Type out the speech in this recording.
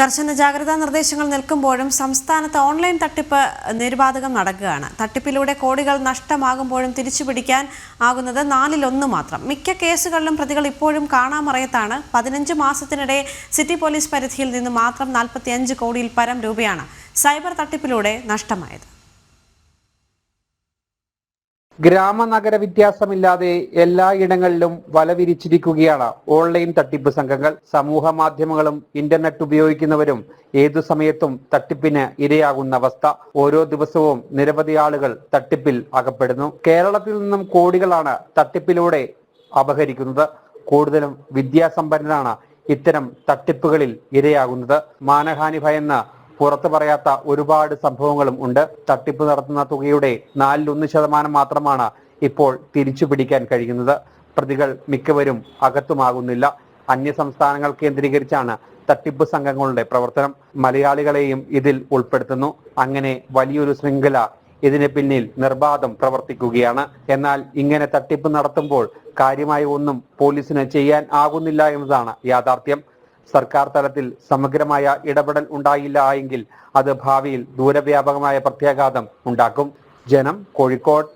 കർശന ജാഗ്രതാ നിർദ്ദേശങ്ങൾ നിൽക്കുമ്പോഴും സംസ്ഥാനത്ത് ഓൺലൈൻ തട്ടിപ്പ് നിരുപാധികം നടക്കുകയാണ്. തട്ടിപ്പിലൂടെ കോടികൾ നഷ്ടമാകുമ്പോഴും തിരിച്ചുപിടിക്കാൻ ആകുന്നത് നാലിലൊന്ന് മാത്രം. മിക്ക കേസുകളിലും പ്രതികൾ ഇപ്പോഴും കാണാമറയത്താണ്. പതിനഞ്ച് മാസത്തിനിടെ സിറ്റി പോലീസ് പരിധിയിൽ നിന്ന് മാത്രം നാൽപ്പത്തിയഞ്ച് കോടിയിൽ പരം രൂപയാണ് സൈബർ തട്ടിപ്പിലൂടെ നഷ്ടമായത്. ഗ്രാമനഗര വ്യത്യാസമില്ലാതെ എല്ലായിടങ്ങളിലും വലവിരിച്ചിരിക്കുകയാണ് ഓൺലൈൻ തട്ടിപ്പ് സംഘങ്ങൾ. സമൂഹ മാധ്യമങ്ങളും ഇന്റർനെറ്റ് ഉപയോഗിക്കുന്നവരും ഏതു സമയത്തും തട്ടിപ്പിന് ഇരയാകുന്ന അവസ്ഥ. ഓരോ ദിവസവും നിരവധി ആളുകൾ തട്ടിപ്പിൽ അകപ്പെടുന്നു. കേരളത്തിൽ നിന്നും കോടികളാണ് തട്ടിപ്പിലൂടെ അപഹരിക്കുന്നത്. കൂടുതലും വിദ്യാസമ്പന്നരാണ് ഇത്തരം തട്ടിപ്പുകളിൽ ഇരയാകുന്നത്. മാനഹാനി ഭയന്ന് പുറത്തു പറയാത്ത ഒരുപാട് സംഭവങ്ങളും ഉണ്ട്. തട്ടിപ്പ് നടത്തുന്ന തുകയുടെ നാലിലൊന്ന് ശതമാനം മാത്രമാണ് ഇപ്പോൾ തിരിച്ചു പിടിക്കാൻ കഴിയുന്നത്. പ്രതികൾ മിക്കവരും അകത്തുമാകുന്നില്ല. അന്യ സംസ്ഥാനങ്ങൾ കേന്ദ്രീകരിച്ചാണ് തട്ടിപ്പ് സംഘങ്ങളുടെ പ്രവർത്തനം. മലയാളികളെയും ഇതിൽ ഉൾപ്പെടുത്തുന്നു. അങ്ങനെ വലിയൊരു ശൃംഖല ഇതിന് പിന്നിൽ നിർബാധം പ്രവർത്തിക്കുകയാണ്. എന്നാൽ ഇങ്ങനെ തട്ടിപ്പ് നടത്തുമ്പോൾ കാര്യമായി ഒന്നും പോലീസിന് ചെയ്യാൻ ആകുന്നില്ല എന്നതാണ് യാഥാർത്ഥ്യം. സർക്കാർ തലത്തിൽ സമഗ്രമായ ഇടപെടൽ ഉണ്ടായില്ല എങ്കിൽ അത് ഭാവിയിൽ ദൂരവ്യാപകമായ പ്രത്യാഘാതം ഉണ്ടാക്കും. ജനം കോഴിക്കോട്